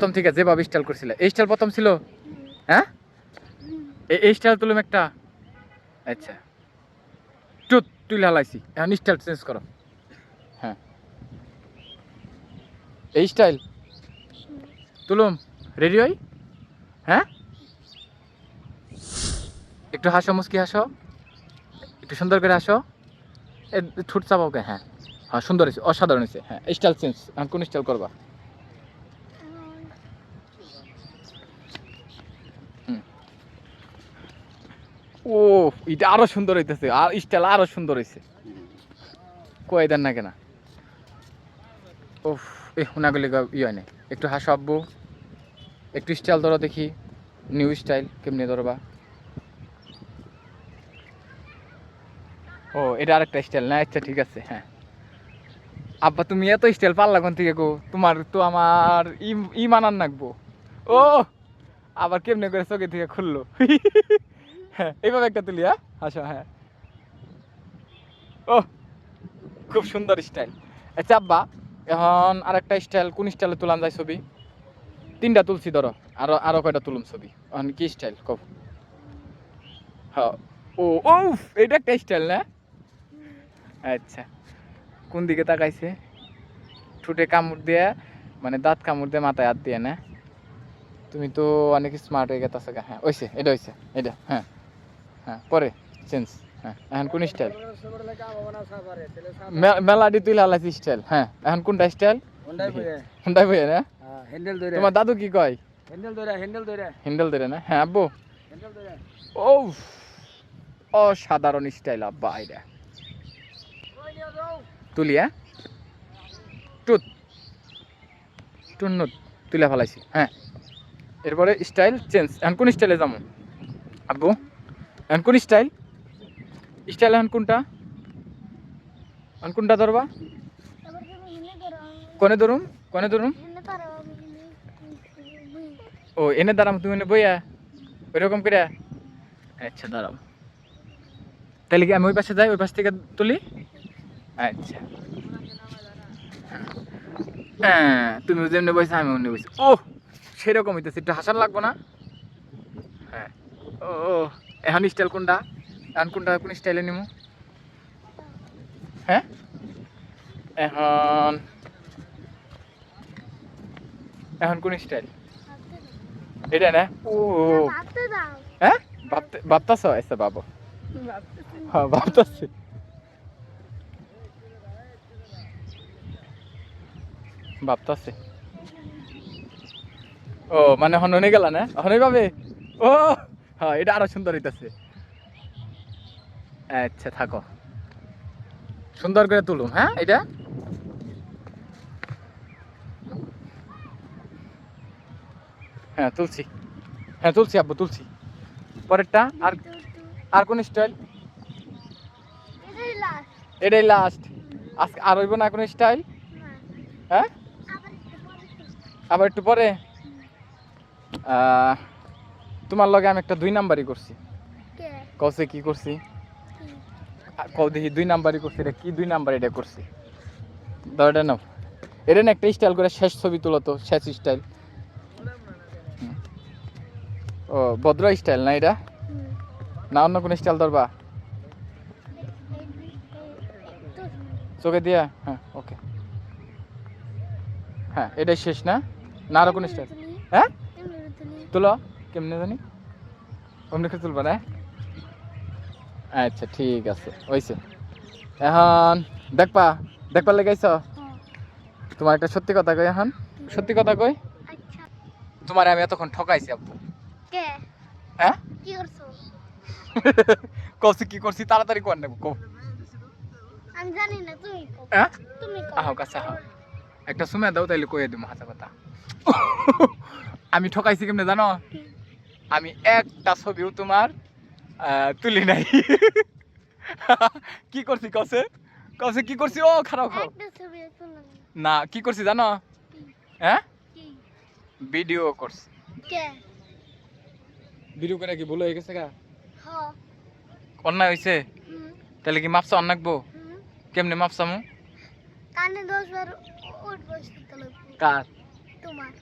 প্রথম থেকে যেভাবে স্টাইল করছিলে, এই স্টাইল প্রথম ছিল? হ্যাঁ? এই স্টাইল তুলুম একটা। আচ্ছা। টুত তুই হালাইছি এখন স্টাইল চেঞ্জ করো। হ্যাঁ। এই স্টাইল তুলুম। রেডি হই? হ্যাঁ? একটু হাসো মুসকি হাসো। একটু সুন্দর করে হাসো। ঠোঁট চাপাও হ্যাঁ। হ্যাঁ সুন্দর হয়েছে অসাধারণ হয়েছে হ্যাঁ স্টাইল চেঞ্জ এখন কোন স্টাইল করবা? ও এটা আরও সুন্দর হইতেছে। আর স্টাইল আরও সুন্দর হয়েছে কই দেন না কেনা? ওফ এ হুনাগুলি ই হয় একটু হাসো একটু স্টাইল ধরো দেখি। নিউ স্টাইল কেমনি ধরবা? ও, এটা আরেকটা স্টাইল না? আচ্ছা ঠিক আছে হ্যাঁ। আব্বা, তুমি এত স্টাইল পারলা কোন থেকে গো? তোমার তো আমার ই মানান নাকবো। ও, আবার কেমনে করে চোখে থেকে খুললো? হ্যাঁ এইভাবে একটা তুলি হ্যাঁ? আসো হ্যাঁ। ও খুব সুন্দর স্টাইল আচ্ছা আব্বা এখন আরেকটা স্টাইল কোন স্টাইলে তুলান যায় ছবি? তিনটা তুলছি, ধরো। আরও আরও কয়টা তুলুম ছবি? এখন কি স্টাইল কব ও ও এটা একটা স্টাইল না? আচ্ছা কোন দিকে তাকাইছে? ঠুটে কামড় দিয়ে মানে দাঁত কামড় দিয়ে মাথায় হাত দিয়ে, না? তুমি তো অনেক স্মার্ট হয়ে গেছে হ্যাঁ ওইছে এটা হইছে এটা হ্যাঁ। হ্যাঁ পরে চেঞ্জ হ্যাঁ এখন কোন স্টাইল মেলাডি তুই লালাইছি স্টাইল হ্যাঁ এখন কোনটা স্টাইল হুন্ডাই বইয়া। না? হ্যান্ডেল ধরে তোমার দাদু কি কয়? হ্যান্ডেল ধরে হ্যান্ডেল ধরে হ্যান্ডেল ধরে না? হ্যাঁ আব্বু। হ্যান্ডেল ধরে ও অসাধারণ স্টাইল আব্বা এটা তুলি হ্যাঁ? টুত। টুন্নুত তুলে ফেলাইছি হ্যাঁ। এরপরে স্টাইল চেঞ্জ এখন কোন স্টাইলে যাব? আব্বু? এখন কোন স্টাইল স্টাইল এখন কোনটা? এখন কোনটা ধরবা? কোনে ধরুম? কোনে ধরুম? ও, এনে দাঁড়াম, তুমি এনে বইয়া। ওইরকম করে আচ্ছা দাঁড়াও। তাহলে কি আমি ওই পাশে যাই, ওই পাশ থেকে তুলি? আচ্ছা। হ্যাঁ তুমি যেমনি বসে আমি অমনি বসে ও সেরকম হইতেছে, একটু হাসান লাগবো না? হ্যাঁ। ও। এখন স্টাইল কোনটা? এখন কোনটা কোন স্টাইলে নিমু? হ্যাঁ? এখন। এখন কোন স্টাইল এটা না? ও। হ্যাঁ? ভাবতে, ভাবতাছ? আচ্ছা বাবু হ্যাঁ ভাবতাছি। ভাবতাছে। ও মানে এখন হনে গেল না? হনে পাবে ও! হ্যাঁ এটা আরও সুন্দর হইতাছে। আচ্ছা থাকো। সুন্দর করে তুলুম হ্যাঁ এটা? হ্যাঁ তুলছি। হ্যাঁ তুলছি আব্বু, তুলছি। পরেরটা, আর আর কোন স্টাইল এটাই লাস্ট আজকে আর হইব না কোনো স্টাইল হ্যাঁ? আবার একটু পরে? তোমার লগে আমি একটা দুই নাম্বারই করছি। কসে কি করছি? কও দেখি দুই নাম্বারই করছি এটা কি দুই নাম্বার এটা করছি? এটা নাও। এটা না একটা স্টাইল করে শেষ ছবি তুলো তো শেষ স্টাইল ও ভদ্র স্টাইল না এটা? না অন্য কোনো স্টাইল ধরবা? চোখে দিয়া? হ্যাঁ ওকে হ্যাঁ এটাই শেষ না? না আরও কোনো স্টাইল হ্যাঁ? তুলো। কেমনে জানি? অমনি করে তুলবা না? আচ্ছা ঠিক আছে। হইছে। এখন দেখবা দেখবার লেগাইছ তোমার একটা সত্যি কথা কই এখন? সত্যি কথা কই? তোমার আমি এতক্ষণ ঠকাইছি আব্বু। হ্যাঁ? কি করছ? কি করছি তাড়াতাড়ি কর নেব কো আমি জানি না তুমি। হ্যাঁ? তুমি আহ কাছে আহ। একটা সুমে দাও তাইলে কয়ে দিব হাসা কথা আমি ঠকাইছি কেমনে জানো? আমি একটা ছবিও তোমার তুলি নাই। কি করছি কসে? কসে কি করছি? ও খারাপ খারাপ না কি করছি জানো? হ্যাঁ? ভিডিও করছি। ভিডিও করে কি ভুল হয়ে গেছে গা? হ। অন্যায় হয়েছে তাহলে কি মাপসা অন্যাকবো কেমনে কানে উঠ বস করতে কার? তোমার।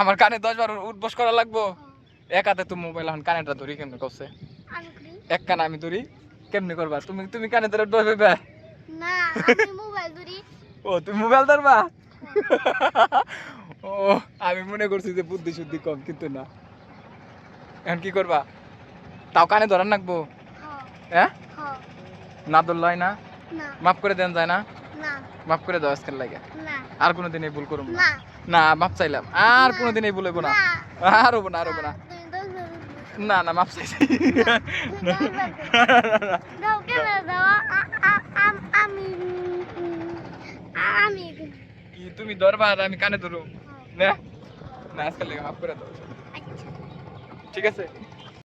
আমার কানে দশ বার উঠবস করা লাগবো? এক হাতে তুমি মোবাইল এখন কানেটা ধরি কেমনে করছে এক কানে আমি ধরি কেমনে করবা? তুমি তুমি কানে ধরে ডরবে বে। না আমি মোবাইল ধরি। ও তুমি মোবাইল ধরবা? ও আমি মনে করছি যে বুদ্ধি শুদ্ধি কম কিন্তু না। এখন কি করবা? তাও কানে ধরার নাকবো? হ হ্যাঁ? হ না হয় না? না। মাফ করে দেন যায় না? না। মাফ করে দাও আজকের লাগে। না। আর কোনোদিন এই ভুল করব না। মাফ চাইলাম। আর। কোনোদিন এই ভুল হইবো না। না। আর হব না আর হব না না না মাফ চাইছি। আম- তুমি ধরবা আর আমি কানে ধরো হ্যাঁ। না? না আজকাল মাফ করে দাও। আচ্ছা। ঠিক আছে?